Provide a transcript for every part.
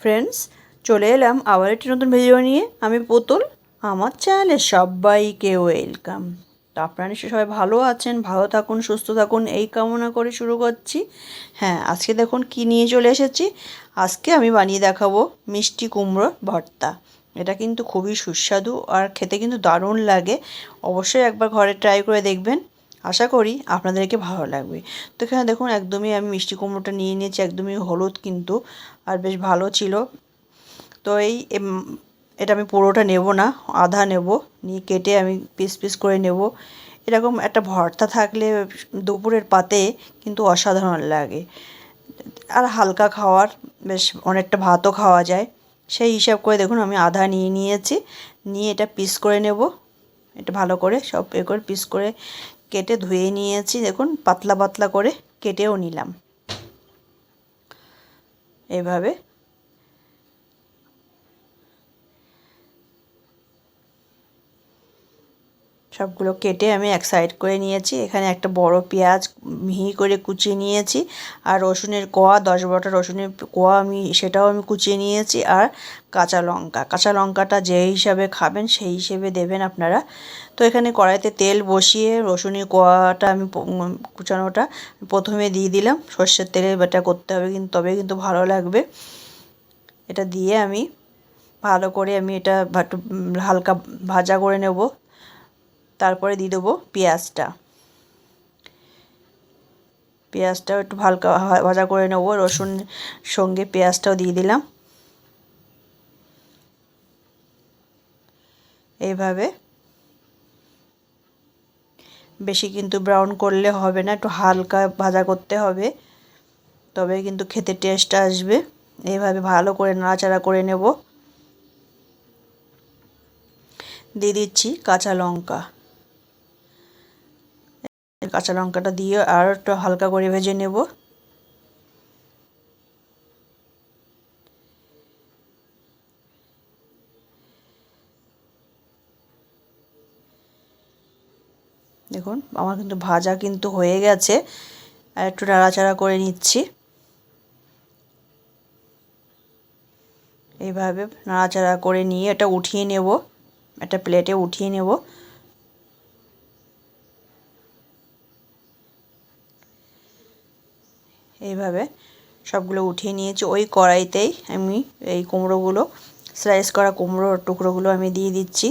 Friends চলে এলাম আবার একটি নতুন ভিডিও নিয়ে। আমি পুতুল, আমার চ্যানেলে সবাইকে ওয়েলকাম তো আপনারা নিশ্চয়ই সবাই ভালো আছেন, ভালো থাকুন, সুস্থ থাকুন, এই কামনা করে শুরু করছি। হ্যাঁ আজকে দেখুন কি নিয়ে চলে এসেছি। আজকে আমি বানিয়ে দেখাবো মিষ্টি কুমড়ো ভর্তা। এটা কিন্তু খুবই সুস্বাদু আর খেতে কিন্তু দারুণ লাগে। অবশ্যই একবার ঘরে ট্রাই করে দেখবেন। আশা করি আপনাদেরকে ভালো লাগবে। তো এখানে দেখুন, একদমই আমি মিষ্টি কুমড়োটা নিয়ে নিয়েছি, একদমই হলুদ কিন্তু, আর বেশ ভালো ছিল। তো এই এটা আমি পুরোটা নেব না, আধা নেব, নিয়ে কেটে আমি পিস পিস করে নেব। এরকম একটা ভর্তা থাকলে দুপুরের পাতে কিন্তু অসাধারণ লাগে। আর হালকা খাওয়ার, বেশ অনেকটা ভাতও খাওয়া যায়। সেই হিসাব করে দেখুন, আমি আধা নিয়ে নিয়েছি, নিয়ে এটা পিস করে নেব। এটা ভালো করে সব এ করে পিস করে কেটে ধুয়ে নিয়েছি দেখুন পাতলা পাতলা করে কেটেও নিলাম। এভাবে সবগুলো কেটে আমি এক সাইড করে নিয়েছি। এখানে একটা বড় পেঁয়াজ মিহি করে কুচিয়ে নিয়েছি। আর রসুনের কোয়া, দশ বারোটা রসুনের কোয়া আমি, সেটাও আমি কুচিয়ে নিয়েছি। আর কাঁচা লঙ্কা, কাঁচা লঙ্কাটা যে হিসাবে খাবেন সেই হিসেবে দেবেন আপনারা। তো এখানে কড়াইতে তেল বসিয়ে রসুনের কোয়াটা আমি কুচানোটা প্রথমে দিয়ে দিলাম। সর্ষের তেলে বেটা করতে হবে কিন্তু, তবে কিন্তু ভালো লাগবে। এটা দিয়ে আমি ভালো করে আমি এটা হালকা ভাজা করে নেব। তারপরে দিয়ে দেবো পেঁয়াজটা। পেঁয়াজটাও একটু হালকা ভাজা করে নেব, রসুন সঙ্গে পেঁয়াজটাও দিয়ে দিলাম। এইভাবে। বেশি কিন্তু ব্রাউন করলে হবে না, একটু হালকা ভাজা করতে হবে। তবে কিন্তু খেতে টেস্ট আসবে। এইভাবে ভালো করে নাড়াচাড়া করে নেব। দিয়ে দিচ্ছি কাঁচা লঙ্কা। কাঁচা লঙ্কাটা দিয়ে আর একটু হালকা করে ভেজে নেব। দেখুন, আমার কিন্তু ভাজা কিন্তু হয়ে গেছে। আর একটু নাড়াচাড়া করে নিচ্ছি। এইভাবে নাড়াচাড়া করে নিয়ে এটা উঠিয়ে নেব। একটা প্লেটে উঠিয়ে নেব। এইভাবে সবগুলো উঠিয়ে নিয়েছি। ওই কড়াইতেই আমি এই কুমড়োগুলো স্লাইস করা কুমড়োর টুকরোগুলো আমি দিয়ে দিচ্ছি।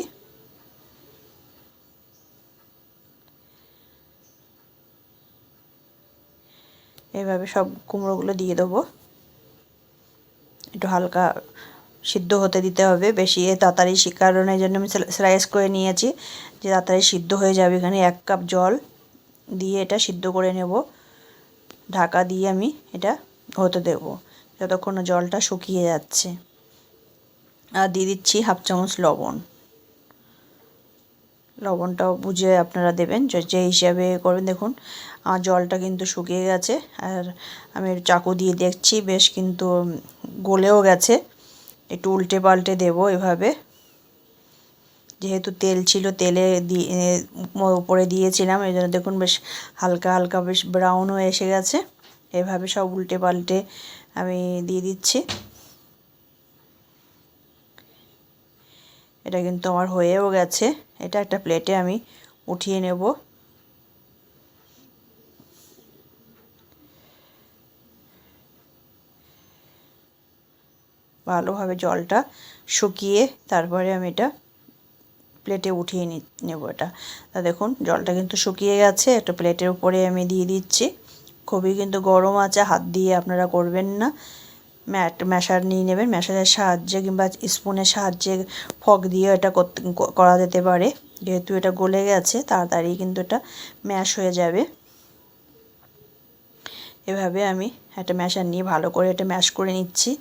এইভাবে সব কুমড়োগুলো দিয়ে দেবো। একটু হালকা সিদ্ধ হতে দিতে হবে, বেশি তাড়াতাড়ি কারণে জন্য আমি স্লাইস করে নিয়েছি। যে তাড়াতাড়ি সিদ্ধ হয়ে যাবে এখানে এক কাপ জল দিয়ে এটা সিদ্ধ করে নেব। ঢাকা দিয়ে আমি এটা হতে দেব, যতক্ষণ জলটা শুকিয়ে যাচ্ছে। আর দিয়ে দিচ্ছি হাফ চামচ লবণ। লবণটাও বুঝে আপনারা দেবেন, যে হিসাবে করবেন। দেখুন আমার জলটা কিন্তু শুকিয়ে গেছে, আর আমি চাকু দিয়ে দেখছি, বেশ কিন্তু গলেও গেছে। একটু উল্টে পাল্টে দেবো এভাবে। যেহেতু তেল ছিল, তেলে দিয়ে উপরে দিয়েছিলাম, এই জন্য দেখুন বেশ হালকা হালকা বেশ ব্রাউন হয়ে এসে গেছে। এভাবে সব উল্টে পাল্টে আমি দিয়ে দিচ্ছি। এটা কিন্তু আমার হয়েও গেছে। এটা একটা প্লেটে আমি উঠিয়ে নেব। ভালোভাবে জলটা শুকিয়ে তারপরে আমি এটা প্লেটে উঠিয়ে নেব এটা। তা দেখুন, জলটা কিন্তু শুকিয়ে গেছে, একটা প্লেটের উপরে আমি দিয়ে দিচ্ছি। খুবই কিন্তু গরম আছে, হাত দিয়ে আপনারা করবেন না। ম্যাট, ম্যাশার নিয়ে নেবেন, ম্যাশারের সাহায্যে কিংবা স্পুনের সাহায্যে ফক দিয়ে এটা করা যেতে পারে। যেহেতু এটা গলে গেছে, তাড়াতাড়ি কিন্তু এটা ম্যাশ হয়ে যাবে। এভাবে আমি একটা ম্যাশার নিয়ে ভালো করে এটা ম্যাশ করে নিচ্ছি।